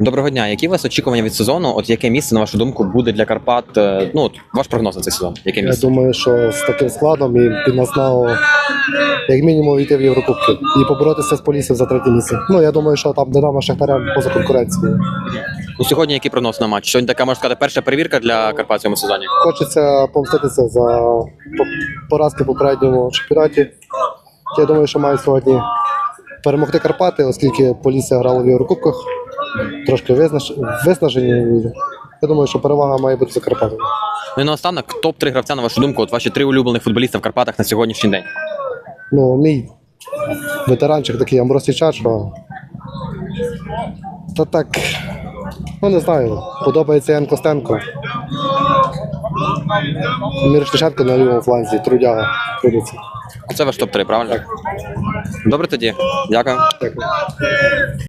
Доброго дня. Які у вас очікування від сезону? От яке місце, на вашу думку, буде для Карпат? е, Ну, от ваш прогноз на цей сезон. Яке Я думаю, що з таким складом і під нас як мінімум війти в Єврокубки і поборотися з полісів за третє місце. Ну я думаю, що там Динамо Шахтаря поза конкуренцією. Ну, сьогодні який прогноз на матч? Сьогодні така можна сказати перша перевірка для Карпат в цьому сезоні. Хочеться помститися за поразки в попередньому чемпіонаті. Я думаю, що мають сьогодні перемогти Карпати, оскільки Полісся грала в Єврокубках, трошки виснажені. Я думаю, що перевага має бути за Карпатами. Ну і наостанок, топ 3 гравця, на вашу думку, от ваші три улюблених футболіста в Карпатах на сьогоднішній день. Ну, мій ветеранчик такий Амбросій Чачо. Та так, ну не знаю, подобається Ян Костенко. Мірошниченко на лівому фланзі, трудяга трудиться. Це ваш топ 3 правильно? Добре тоді. Дякую. Дякую.